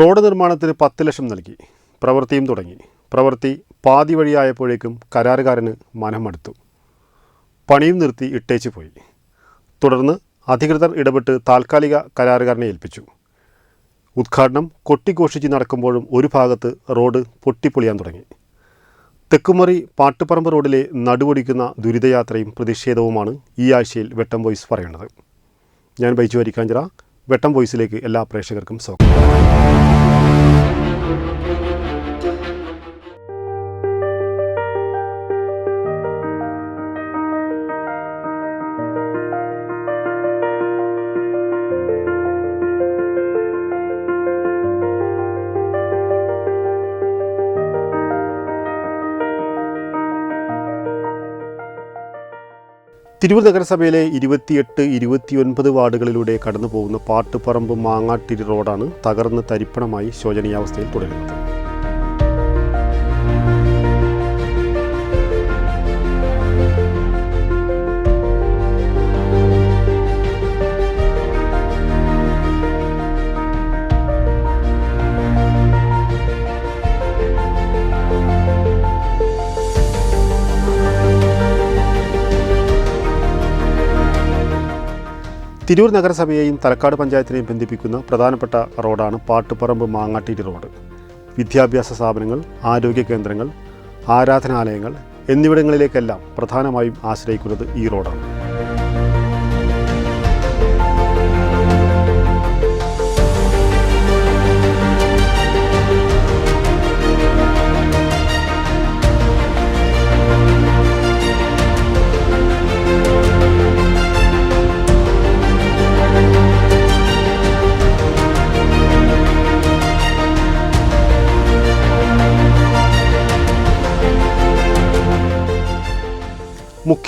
Road നിർമ്മാണത്തിന് പത്ത് ലക്ഷം നൽകി. പ്രവൃത്തിയും തുടങ്ങി. പ്രവൃത്തി പാതി വഴിയായപ്പോഴേക്കും കരാറുകാരന് മനം മടുത്തു പണിയും നിർത്തി ഇട്ടേച്ചു പോയി. തുടർന്ന് അധികൃതർ ഇടപെട്ട് താൽക്കാലിക കരാറുകാരനെ ഏൽപ്പിച്ചു. ഉദ്ഘാടനം കൊട്ടിഘോഷിച്ച് നടക്കുമ്പോഴും ഒരു ഭാഗത്ത് റോഡ് പൊട്ടിപ്പൊളിയാൻ തുടങ്ങി. തെക്കുമറി പാട്ടുപറമ്പ് റോഡിലെ നടുവൊടിക്കുന്ന ദുരിതയാത്രയും പ്രതിഷേധവുമാണ് ഈ ആഴ്ചയിൽ വെട്ടം വോയിസ് പറയുന്നത് ഞാൻ ബൈജു അരിക്കാഞ്ചിറ വെട്ടം വോയിസിലേക്ക് എല്ലാ പ്രേക്ഷകർക്കും സ്വാഗതം. Thank you. തിരൂർ നഗരസഭയിലെ ഇരുപത്തിയെട്ട് ഇരുപത്തിയൊൻപത് വാർഡുകളിലൂടെ കടന്നു പോകുന്ന പാട്ടുപറമ്പ് മാങ്ങാട്ടിരി റോഡാണ് തകർന്ന് തരിപ്പണമായി ശോചനീയാവസ്ഥയിൽ തുടരുന്നത്. തിരൂർ നഗരസഭയെയും തലക്കാട് പഞ്ചായത്തിനെയും ബന്ധിപ്പിക്കുന്ന പ്രധാനപ്പെട്ട റോഡാണ് പാട്ടുപറമ്പ് മാങ്ങാട്ടിരി റോഡ്. വിദ്യാഭ്യാസ സ്ഥാപനങ്ങൾ ആരോഗ്യ കേന്ദ്രങ്ങൾ ആരാധനാലയങ്ങൾ എന്നിവിടങ്ങളിലേക്കെല്ലാം പ്രധാനമായും ആശ്രയിക്കുന്നത് ഈ റോഡാണ്.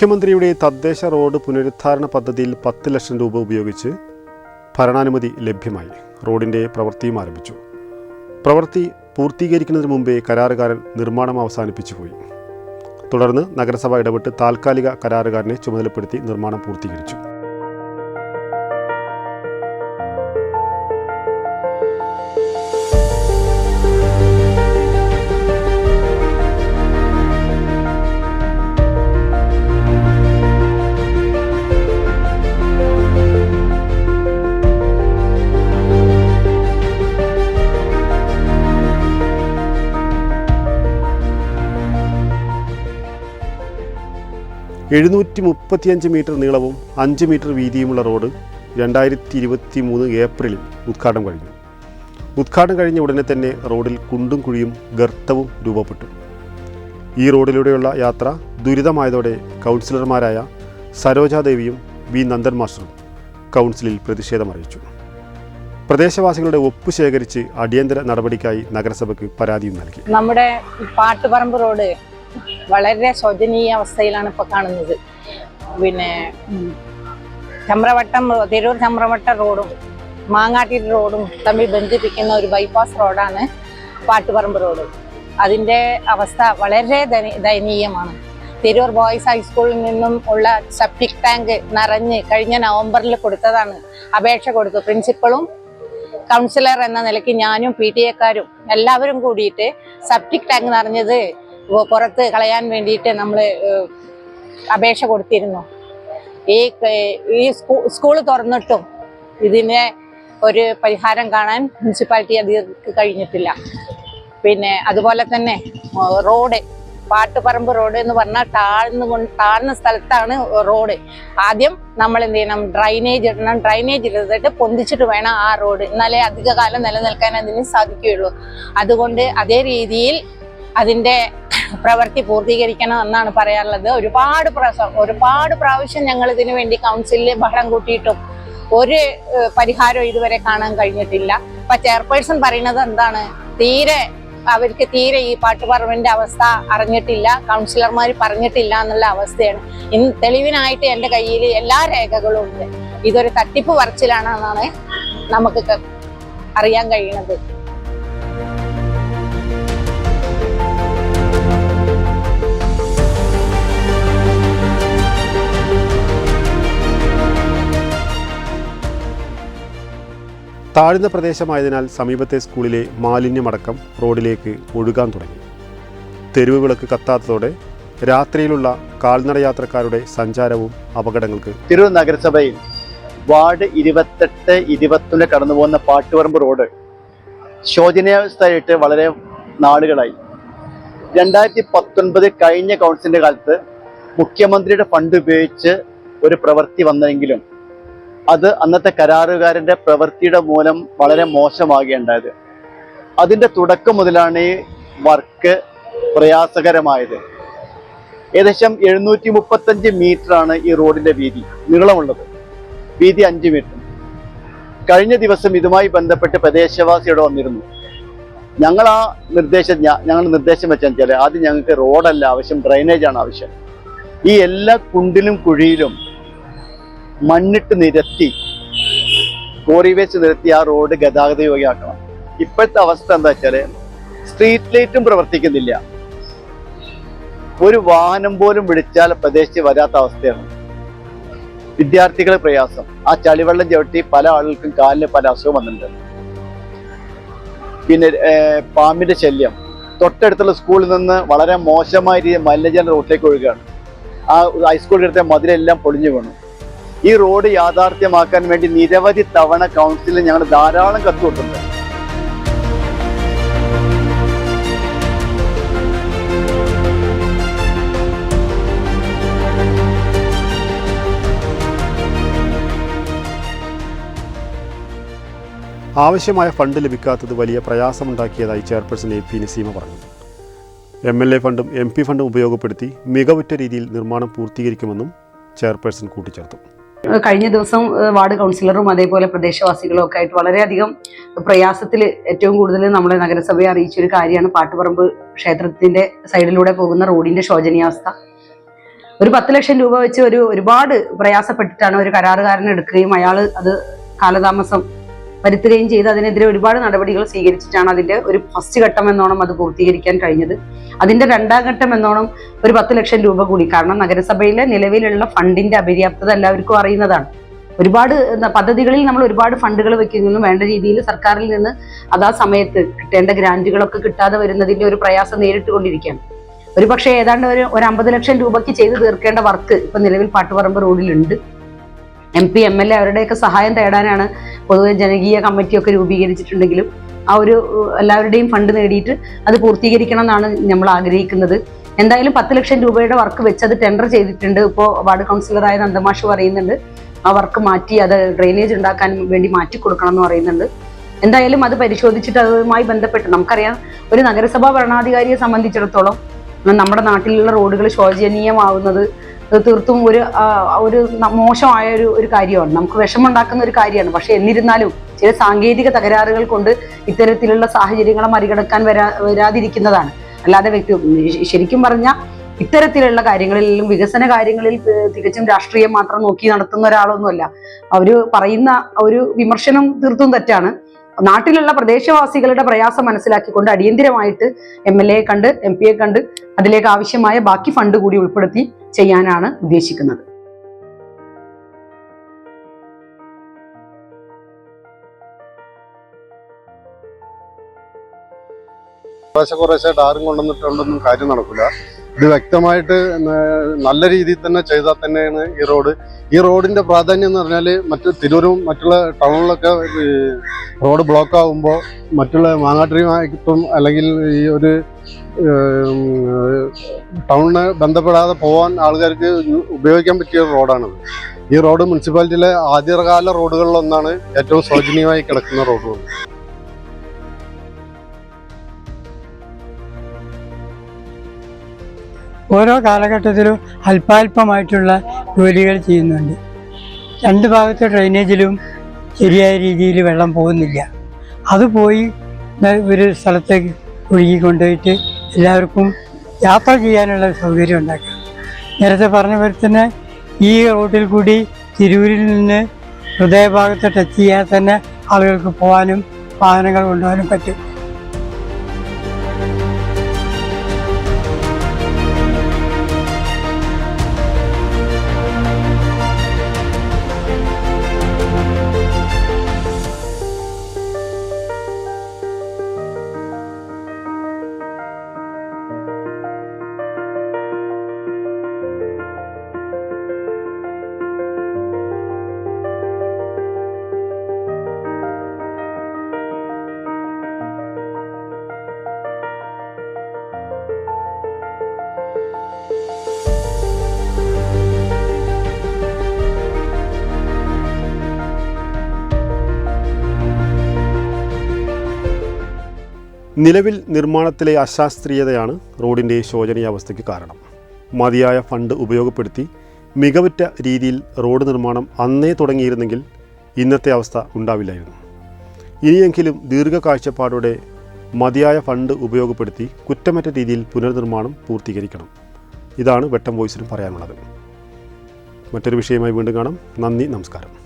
മുഖ്യമന്ത്രിയുടെ തദ്ദേശ റോഡ് പുനരുദ്ധാരണ പദ്ധതിയിൽ പത്ത് ലക്ഷം രൂപ ഉപയോഗിച്ച് ഭരണാനുമതി ലഭ്യമായി. റോഡിന്റെ പ്രവൃത്തിയും ആരംഭിച്ചു. പ്രവൃത്തി പൂർത്തീകരിക്കുന്നതിന് മുമ്പേ കരാറുകാരൻ നിർമ്മാണം അവസാനിപ്പിച്ചു പോയി. തുടർന്ന് നഗരസഭ ഇടപെട്ട് താൽക്കാലിക കരാറുകാരനെ ചുമതലപ്പെടുത്തി നിർമ്മാണം പൂർത്തീകരിച്ചു. എഴുന്നൂറ്റി മുപ്പത്തിയഞ്ച് മീറ്റർ നീളവും അഞ്ച് മീറ്റർ വീതിയുമുള്ള റോഡ് രണ്ടായിരത്തി ഇരുപത്തി മൂന്ന് ഏപ്രിലിൽ ഉദ്ഘാടനം കഴിഞ്ഞു. ഉദ്ഘാടനം കഴിഞ്ഞ ഉടനെ തന്നെ റോഡിൽ കുണ്ടും കുഴിയും ഗർത്തവും രൂപപ്പെട്ടു. ഈ റോഡിലൂടെയുള്ള യാത്ര ദുരിതമായതോടെ കൗൺസിലർമാരായ സരോജാദേവിയും വി നന്ദൻ മാസ്റ്ററും കൗൺസിലിൽ പ്രതിഷേധമറിയിച്ചു പ്രദേശവാസികളുടെ ഒപ്പ് ശേഖരിച്ച് അടിയന്തര നടപടിക്കായി നഗരസഭയ്ക്ക് പരാതിയും നൽകി. നമ്മുടെ പാട്ടുപറമ്പ് റോഡ് വളരെ ശോചനീയ അവസ്ഥയിലാണ് ഇപ്പോൾ കാണുന്നത്. പിന്നെ ചമ്രവട്ടം തിരൂർ ചമ്രവട്ട റോഡും മാങ്ങാട്ടിരി റോഡും തമ്മിൽ ബന്ധിപ്പിക്കുന്ന ഒരു ബൈപ്പാസ് റോഡാണ് പാട്ടുപറമ്പ് റോഡ്. അതിന്റെ അവസ്ഥ വളരെ ദയനീയമാണ്. തിരൂർ ബോയ്സ് ഹൈസ്കൂളിൽ നിന്നും ഉള്ള സെപ്റ്റിക് ടാങ്ക് നിറഞ്ഞ് കഴിഞ്ഞ നവംബറിൽ കൊടുത്തതാണ് അപേക്ഷ കൊടുത്തു പ്രിൻസിപ്പളും കൗൺസിലർ എന്ന നിലയ്ക്ക് ഞാനും പി ടി എക്കാരും എല്ലാവരും കൂടിയിട്ട് സെപ്റ്റിക് ടാങ്ക് നിറഞ്ഞത് പുറത്ത് കളയാൻ വേണ്ടിയിട്ട് നമ്മൾ അപേക്ഷ കൊടുത്തിരുന്നു. ഈ ഈ സ്കൂ സ്കൂൾ തുറന്നിട്ടും ഇതിനെ ഒരു പരിഹാരം കാണാൻ മുനിസിപ്പാലിറ്റി അധികൃതർക്ക് കഴിഞ്ഞിട്ടില്ല. പിന്നെ അതുപോലെ തന്നെ റോഡ് പാട്ടുപറമ്പ് റോഡ് എന്ന് പറഞ്ഞാൽ താഴ്ന്നു കൊണ്ട് താഴ്ന്ന സ്ഥലത്താണ് റോഡ്. ആദ്യം നമ്മൾ എന്ത് ചെയ്യണം ഡ്രൈനേജ് ഇടണം. ഡ്രൈനേജ് ഇട്ടിട്ട് പൊന്തിച്ചിട്ട് വേണം ആ റോഡ്. എന്നാലേ അധികകാലം നിലനിൽക്കാൻ അതിന് സാധിക്കുകയുള്ളൂ. അതുകൊണ്ട് അതേ രീതിയിൽ അതിന്റെ പ്രവൃത്തി പൂർത്തീകരിക്കണം എന്നാണ് പറയാനുള്ളത് ഒരുപാട് ഒരുപാട് പ്രാവശ്യം ഞങ്ങൾ ഇതിനു വേണ്ടി കൗൺസിലിൽ ബഹളം കൂട്ടിയിട്ടും ഒരു പരിഹാരം ഇതുവരെ കാണാൻ കഴിഞ്ഞിട്ടില്ല. അപ്പൊ ചെയർപേഴ്സൺ പറയുന്നത് എന്താണ്? തീരെ അവർക്ക് തീരെ ഈ പാട്ടുപറമ്പിന്റെ അവസ്ഥ അറിഞ്ഞിട്ടില്ല. കൗൺസിലർമാർ പറഞ്ഞിട്ടില്ല എന്നുള്ള അവസ്ഥയാണ്. ഇന്ന് തെളിവിനായിട്ട് എന്റെ കയ്യിൽ എല്ലാ രേഖകളും ഉണ്ട്. ഇതൊരു തട്ടിപ്പ് പറച്ചിലാണെന്നാണ് നമുക്ക് അറിയാൻ കഴിയുന്നത്. താഴ്ന്ന പ്രദേശമായതിനാൽ സമീപത്തെ സ്കൂളിലെ മാലിന്യമടക്കം റോഡിലേക്ക് ഒഴുകാൻ തുടങ്ങി. തെരുവ് വിളക്ക് കത്താത്തതോടെ രാത്രിയിലുള്ള കാൽനട യാത്രക്കാരുടെ സഞ്ചാരവും അപകടങ്ങൾക്ക് തിരൂർ നഗരസഭയിൽ വാർഡ് ഇരുപത്തെട്ട് ഇരുപത്തൊന്ന് കടന്നു പോകുന്ന പാട്ടുപറമ്പ് റോഡ് ശോചനീയാവസ്ഥയായിട്ട് വളരെ നാളുകളായി. രണ്ടായിരത്തി പത്തൊൻപത് കഴിഞ്ഞ കൗൺസിലിന്റെ കാലത്ത് മുഖ്യമന്ത്രിയുടെ ഫണ്ട് ഉപയോഗിച്ച് ഒരു പ്രവൃത്തി വന്നെങ്കിലും അത് അന്നത്തെ കരാറുകാരന്റെ പ്രവൃത്തിയുടെ മൂലം വളരെ മോശമാകുകയുണ്ടായത്. അതിന്റെ തുടക്കം മുതലാണ് ഈ വർക്ക് പ്രയാസകരമായത്. ഏകദേശം എഴുന്നൂറ്റി മുപ്പത്തഞ്ച് മീറ്റർ ആണ് ഈ റോഡിന്റെ വീതി നീളമുള്ളത്. വീതി അഞ്ച് മീറ്റർ. കഴിഞ്ഞ ദിവസം ഇതുമായി ബന്ധപ്പെട്ട് പ്രദേശവാസിയോട് വന്നിരുന്നു. ഞങ്ങൾ ആ നിർദ്ദേശം ഞങ്ങൾ നിർദ്ദേശം വെച്ചാൽ വെച്ചാൽ ആദ്യം ഞങ്ങൾക്ക് റോഡല്ല ആവശ്യം ഡ്രൈനേജ് ആണ് ആവശ്യം. ഈ എല്ലാ കുണ്ടിലും കുഴിയിലും മണ്ണിട്ട് നിരത്തി കോറി വെച്ച് നിരത്തി ആ റോഡ് ഗതാഗത യോഗ്യമാക്കണം. ഇപ്പോഴത്തെ അവസ്ഥ എന്താ വെച്ചാൽ സ്ട്രീറ്റ് ലൈറ്റും പ്രവർത്തിക്കുന്നില്ല. ഒരു വാഹനം പോലും വിളിച്ചാൽ പ്രദേശത്ത് വരാത്ത അവസ്ഥയാണ്. വിദ്യാർത്ഥികളെ പ്രയാസം. ആ ചളിവെള്ളം ചവിട്ടി പല ആളുകൾക്കും കാലിന് പല അസുഖം വന്നിട്ടുണ്ട്. പിന്നെ പാമ്പിന്റെ ശല്യം. തൊട്ടടുത്തുള്ള സ്കൂളിൽ നിന്ന് വളരെ മോശമായ രീതിയിൽ മലിനജലം റോഡിലേക്ക് ഒഴുകുകയാണ്. ആ ഹൈസ്കൂളിൽ എടുത്ത മതിലെല്ലാം പൊളിഞ്ഞു വീണു. ഈ റോഡ് യാഥാർത്ഥ്യമാക്കാൻ വേണ്ടി നിരവധി തവണ കൗൺസിലിൽ ഞങ്ങൾ ധാരാളം കത്തുകൊണ്ടുണ്ട് ആവശ്യമായ ഫണ്ട് ലഭിക്കാത്തത് വലിയ പ്രയാസമുണ്ടാക്കിയതായി ചെയർപേഴ്സൺ എ പി നസീമ പറഞ്ഞു. എം എൽ എ ഫണ്ടും എം പി ഫണ്ടും ഉപയോഗപ്പെടുത്തി മികവുറ്റ രീതിയിൽ നിർമ്മാണം പൂർത്തീകരിക്കുമെന്നും ചെയർപേഴ്സൺ കൂട്ടിച്ചേർത്തു. കഴിഞ്ഞ ദിവസം വാർഡ് കൗൺസിലറും അതേപോലെ പ്രദേശവാസികളും ഒക്കെ ആയിട്ട് വളരെയധികം പ്രയാസത്തിൽ ഏറ്റവും കൂടുതൽ നമ്മളെ നഗരസഭയെ അറിയിച്ച ഒരു കാര്യമാണ് പാട്ടുപറമ്പ് ക്ഷേത്രത്തിന്റെ സൈഡിലൂടെ പോകുന്ന റോഡിന്റെ ശോചനീയാവസ്ഥ. ഒരു പത്ത് ലക്ഷം രൂപ വെച്ച് ഒരു ഒരുപാട് പ്രയാസപ്പെട്ടിട്ടാണ് ഒരു കരാറുകാരൻ എടുക്കുകയും അയാൾ അത് കാലതാമസം വരുത്തുകയും ചെയ്ത് അതിനെതിരെ ഒരുപാട് നടപടികൾ സ്വീകരിച്ചിട്ടാണ് അതിന്റെ ഒരു ഫസ്റ്റ് ഘട്ടം എന്നോണം അത് പൂർത്തീകരിക്കാൻ കഴിഞ്ഞത്. അതിന്റെ രണ്ടാം ഘട്ടം എന്നോണം ഒരു പത്ത് ലക്ഷം രൂപ കൂടി. കാരണം നഗരസഭയിലെ നിലവിലുള്ള ഫണ്ടിന്റെ അപര്യാപ്തത എല്ലാവർക്കും അറിയുന്നതാണ്. ഒരുപാട് പദ്ധതികളിൽ നമ്മൾ ഒരുപാട് ഫണ്ടുകൾ വെക്കുന്നു. വേണ്ട രീതിയിൽ സർക്കാരിൽ നിന്ന് അതാ സമയത്ത് കിട്ടേണ്ട ഗ്രാന്റുകളൊക്കെ കിട്ടാതെ വരുന്നതിന്റെ ഒരു പ്രയാസം നേരിട്ട് കൊണ്ടിരിക്കുകയാണ് ഒരു പക്ഷേ ഏതാണ്ട് ഒരു ഒരു അമ്പത് ലക്ഷം രൂപയ്ക്ക് ചെയ്തു തീർക്കേണ്ട വർക്ക് ഇപ്പൊ നിലവിൽ Pattuparambu റോഡിലുണ്ട്. M P M L A അവരുടെയൊക്കെ സഹായം തേടാനാണ് പൊതുവെ ജനകീയ കമ്മിറ്റിയൊക്കെ രൂപീകരിച്ചിട്ടുണ്ടെങ്കിലും ആ ഒരു എല്ലാവരുടെയും ഫണ്ട് നേടിയിട്ട് അത് പൂർത്തീകരിക്കണം എന്നാണ് നമ്മൾ ആഗ്രഹിക്കുന്നത്. എന്തായാലും പത്ത് ലക്ഷം രൂപയുടെ വർക്ക് വെച്ച് അത് ടെൻഡർ ചെയ്തിട്ടുണ്ട്. ഇപ്പോൾ വാർഡ് കൗൺസിലറായ നന്ദമാഷ് പറയുന്നുണ്ട് ആ വർക്ക് മാറ്റി അത് ഡ്രെയിനേജ് ഉണ്ടാക്കാൻ വേണ്ടി മാറ്റി കൊടുക്കണം എന്ന് പറയുന്നുണ്ട്. എന്തായാലും അത് പരിശോധിച്ചിട്ട് അതുമായി ബന്ധപ്പെട്ട് നമുക്കറിയാം ഒരു നഗരസഭാ ഭരണാധികാരിയെ സംബന്ധിച്ചിടത്തോളം നമ്മുടെ നാട്ടിലുള്ള റോഡുകൾ ശോചനീയമാവുന്നത് തീർത്തും ഒരു ഒരു മോശമായ ഒരു ഒരു കാര്യമാണ്. നമുക്ക് വിഷമുണ്ടാക്കുന്ന ഒരു കാര്യമാണ്. പക്ഷെ എന്നിരുന്നാലും ചില സാങ്കേതിക തകരാറുകൾ കൊണ്ട് ഇത്തരത്തിലുള്ള സാഹചര്യങ്ങളെ മറികടക്കാൻ വരാ വരാതിരിക്കുന്നതാണ്. അല്ലാതെ വ്യക്തി ശരിക്കും പറഞ്ഞാൽ ഇത്തരത്തിലുള്ള കാര്യങ്ങളിലും വികസന കാര്യങ്ങളിൽ തികച്ചും രാഷ്ട്രീയം മാത്രം നോക്കി നടത്തുന്ന ഒരാളൊന്നുമല്ല. അവർ പറയുന്ന ഒരു വിമർശനം തീർത്തും തെറ്റാണ്. നാട്ടിലുള്ള പ്രദേശവാസികളുടെ പ്രയാസം മനസ്സിലാക്കിക്കൊണ്ട് അടിയന്തിരമായിട്ട് എം എൽ എ കണ്ട് എം പിയെ കണ്ട് അതിലേക്ക് ആവശ്യമായ ബാക്കി ഫണ്ട് കൂടി ഉൾപ്പെടുത്തി ചെയ്യാനാണ് ഉദ്ദേശിക്കുന്നത്. കുറേശ്ശെ കുറേശ്ശെ ആരും കൊണ്ടുവന്നിട്ടുണ്ടെന്നും കാര്യം നടക്കില്ല ഇത് വ്യക്തമായിട്ട് നല്ല രീതിയിൽ തന്നെ ചെയ്താൽ തന്നെയാണ് ഈ റോഡ് ഈ റോഡിന്റെ പ്രാധാന്യം എന്ന് പറഞ്ഞാൽ മറ്റു തിരൂരും മറ്റുള്ള ടൗണിലൊക്കെ റോഡ് ബ്ലോക്ക് ആകുമ്പോൾ മറ്റുള്ള മാങ്ങാട്ടിരിയുമായിട്ടും അല്ലെങ്കിൽ ഈ ഒരു ടൗണിന് ബന്ധപ്പെടാതെ പോകാൻ ആൾക്കാർക്ക് ഉപയോഗിക്കാൻ പറ്റിയ റോഡാണിത്. ഈ റോഡ് മുനിസിപ്പാലിറ്റിയിലെ ആദ്യകാല റോഡുകളിലൊന്നാണ് ഏറ്റവും ശോചനീയമായി കിടക്കുന്ന റോഡുകൾ ഓരോ കാലഘട്ടത്തിലും അല്പാൽപമായിട്ടുള്ള ജോലികൾ ചെയ്യുന്നുണ്ട്. രണ്ട് ഭാഗത്തെ ഡ്രെയിനേജിലും ശരിയായ രീതിയിൽ വെള്ളം പോകുന്നില്ല. അത് പോയി ഒരു സ്ഥലത്തേക്ക് ഒഴുകി കൊണ്ടുപോയിട്ട് എല്ലാവർക്കും യാത്ര ചെയ്യാനുള്ള സൗകര്യം ഉണ്ടാക്കുക നേരത്തെ പറഞ്ഞ പോലെ തന്നെ ഈ റോഡിൽ കൂടി തിരൂരിൽ നിന്ന് ഹൃദയഭാഗത്ത് ടച്ച് ചെയ്യാതെ തന്നെ ആളുകൾക്ക് പോകാനും വാഹനങ്ങൾ കൊണ്ടുപോകാനും പറ്റും. നിലവിൽ നിർമ്മാണത്തിലെ അശാസ്ത്രീയതയാണ് റോഡിന്റെ ശോചനീയാവസ്ഥയ്ക്ക് കാരണം. മതിയായ ഫണ്ട് ഉപയോഗപ്പെടുത്തി മികവുറ്റ രീതിയിൽ റോഡ് നിർമ്മാണം അന്നേ തുടങ്ങിയിരുന്നെങ്കിൽ ഇന്നത്തെ അവസ്ഥ ഉണ്ടാവില്ലായിരുന്നു. ഇനിയെങ്കിലും ദീർഘകാഴ്ചപ്പാടോടെ മതിയായ ഫണ്ട് ഉപയോഗപ്പെടുത്തി കുറ്റമറ്റ രീതിയിൽ പുനർനിർമ്മാണം പൂർത്തീകരിക്കണം. ഇതാണ് വെട്ടം വോയിസിന് പറയാനുള്ളത്. മറ്റൊരു വിഷയമായി വീണ്ടും കാണാം. നന്ദി നമസ്കാരം.